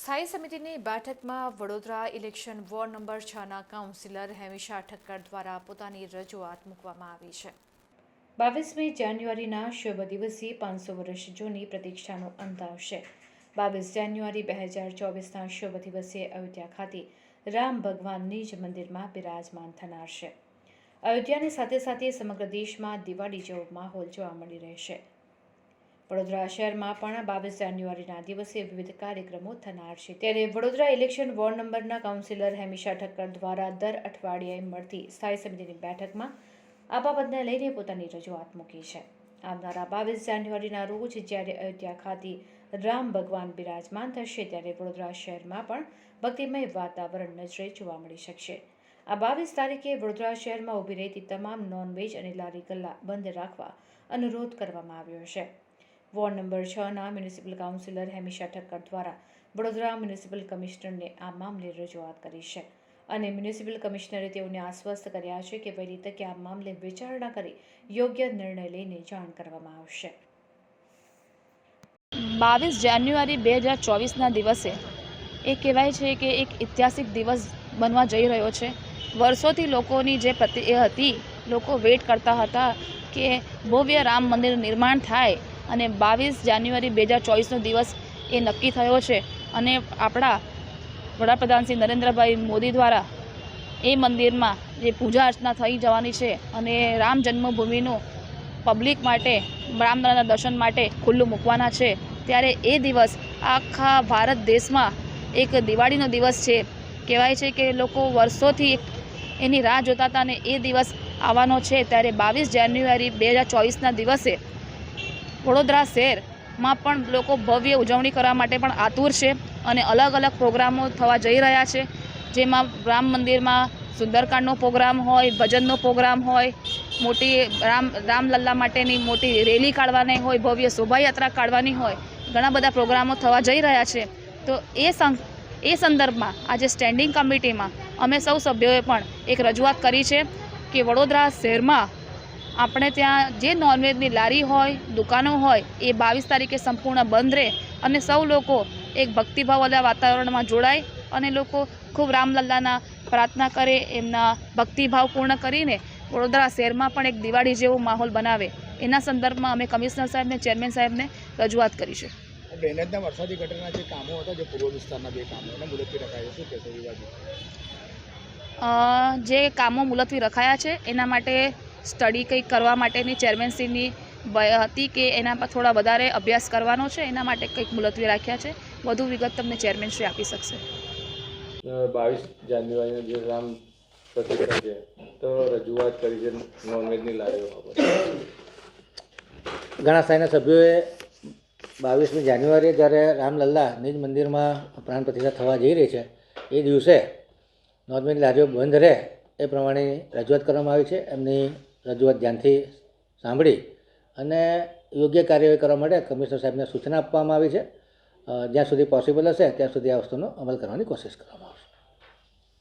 સ્થાયી સમિતિની બેઠકમાં વડોદરા ઇલેક્શન વોર્ડ નંબર છના કાઉન્સિલર હેમિશા ઠક્કર દ્વારા પોતાની રજૂઆત મૂકવામાં આવી છે. બાવીસમી જાન્યુઆરીના શુભ દિવસે પાંચસો વર્ષ જૂની પ્રતીક્ષાનો અંત આવશે. બાવીસ જાન્યુઆરી બે હજાર ચોવીસના શુભ દિવસે અયોધ્યા ખાતે રામ ભગવાનની જ મંદિરમાં બિરાજમાન થનાર છે. અયોધ્યાની સાથે સાથે સમગ્ર દેશમાં દિવાળી જેવો માહોલ જોવા મળી રહેશે. વડોદરા શહેરમાં પણ બાવીસ જાન્યુઆરીના દિવસે વિવિધ કાર્યક્રમો થનાર છે. ત્યારે વડોદરા ઇલેક્શન વોર્ડ નંબરના કાઉન્સિલર હેમિશા ઠક્કર દ્વારા દર અઠવાડિયે મળતી સ્થાયી સમિતિની બેઠકમાં આ બાબતને લઈને પોતાની રજૂઆત મૂકી છે. આવનારા બાવીસ જાન્યુઆરીના રોજ જ્યારે અયોધ્યા ખાતે રામ ભગવાન બિરાજમાન થશે ત્યારે વડોદરા શહેરમાં પણ ભક્તિમય વાતાવરણ નજરે જોવા મળી શકશે. આ બાવીસ તારીખે વડોદરા શહેરમાં ઊભી રહેતી તમામ નોનવેજ અને લારી ગલ્લા બંધ રાખવા અનુરોધ કરવામાં આવ્યો છે. વોર્ડ નંબર છના મ્યુનિસિપલ કાઉન્સિલર હેમિશા ઠક્કર દ્વારા વડોદરા મ્યુનિસિપલ કમિશનરને આ મામલે રજૂઆત કરી છે. અને મ્યુનિસિપલ કમિશનરે તેઓને આશ્વસ્ત કર્યા છે કે વહેલી તકે આ મામલે વિચારણા કરી યોગ્ય નિર્ણય લઈને જાણ કરવામાં આવશે. બાવીસ જાન્યુઆરી બે હજાર ચોવીસના દિવસે એ કહેવાય છે કે એક ઐતિહાસિક દિવસ બનવા જઈ રહ્યો છે. વર્ષોથી લોકોની જે પ્રતિ હતી, લોકો વેઇટ કરતા હતા કે ભવ્ય રામ મંદિર નિર્માણ થાય અને બાવીસ જાન્યુઆરી બે હજાર ચોવીસનો દિવસ એ નક્કી થયો છે. અને આપણા વડાપ્રધાન શ્રી નરેન્દ્રભાઈ મોદી દ્વારા એ મંદિરમાં જે પૂજા અર્ચના થઈ જવાની છે અને રામ જન્મભૂમિનું પબ્લિક માટે રામલલાના દર્શન માટે ખુલ્લું મૂકવાના છે. ત્યારે એ દિવસ આખા ભારત દેશમાં એક દિવાળીનો દિવસ છે. કહેવાય છે કે લોકો વર્ષોથી એની રાહ જોતા હતા અને એ દિવસ આવવાનો છે. ત્યારે બાવીસ જાન્યુઆરી બે હજાર ચોવીસના દિવસે વડોદરા શહેરમાં પણ લોકો ભવ્ય ઉજવણી કરવા માટે પણ આતુર છે અને અલગ અલગ પ્રોગ્રામો થવા જઈ રહ્યા છે. જેમાં રામ મંદિરમાં સુંદરકાંડનો પ્રોગ્રામ હોય, ભજનનો પ્રોગ્રામ હોય, મોટી રામ, રામલલ્લા માટેની મોટી રેલી કાઢવાની હોય, ભવ્ય શોભાયાત્રા કાઢવાની હોય, ઘણા બધા પ્રોગ્રામો થવા જઈ રહ્યા છે. તો એ એ સંદર્ભમાં આજે સ્ટેન્ડિંગ કમિટીમાં અમે સૌ સભ્યોએ પણ એક રજૂઆત કરી છે કે વડોદરા શહેરમાં આપણે ત્યાં જે નોનવેજની લારી હોય દુકાનો હોય એ બાવીસ તારીખે સંપૂર્ણ બંધ રહે અને સૌ લોકો એક ભક્તિભાવવાળા વાતાવરણમાં જોડાય અને લોકો ખૂબ રામલલ્લાના પ્રાર્થના કરે એમના ભક્તિભાવ પૂર્ણ કરીને વડોદરા શહેરમાં પણ એક દિવાળી જેવો માહોલ બનાવે. એના સંદર્ભમાં અમે કમિશનર સાહેબને ચેરમેન સાહેબને રજૂઆત કરી છે. ડ્રેનેજના વરસાદી ગટરના જે કામો હતા જે પૂર્વ વિસ્તારના બે કામો એને મુલતવી રખાય શું કહેશો જે કામો મુલતવી રખાયા છે એના માટે સ્ટડી કંઈક કરવા માટેની ચેરમેનશ્રીની હતી કે એના પર થોડા વધારે અભ્યાસ કરવાનો છે એના માટે કંઈક મુલતવી રાખ્યા છે. વધુ વિગત તમને ચેરમેનશ્રી આપી શકશે. બાવીસ જાન્યુઆરીના જે રામ પ્રતિષ્ઠા છે. તો રજૂઆત કરી છે નોનવેજની લારીઓ ઘણા સ્થાયીના સભ્યોએ બાવીસમી જાન્યુઆરીએ જ્યારે રામલલ્લા નિજ મંદિરમાં પ્રાણ પ્રતિષ્ઠા થવા જઈ રહી છે એ દિવસે નોનવેજ લારીઓ બંધ રહે એ પ્રમાણે રજૂઆત કરવામાં આવી છે. એમની રજૂઆત ધ્યાનથી સાંભળી અને યોગ્ય કાર્યવાહી કરવા માટે કમિશનર સાહેબને સૂચના આપવામાં આવી છે. જ્યાં સુધી પોસિબલ હશે ત્યાં સુધી આ વસ્તુનો અમલ કરવાની કોશિશ કરવામાં આવશે.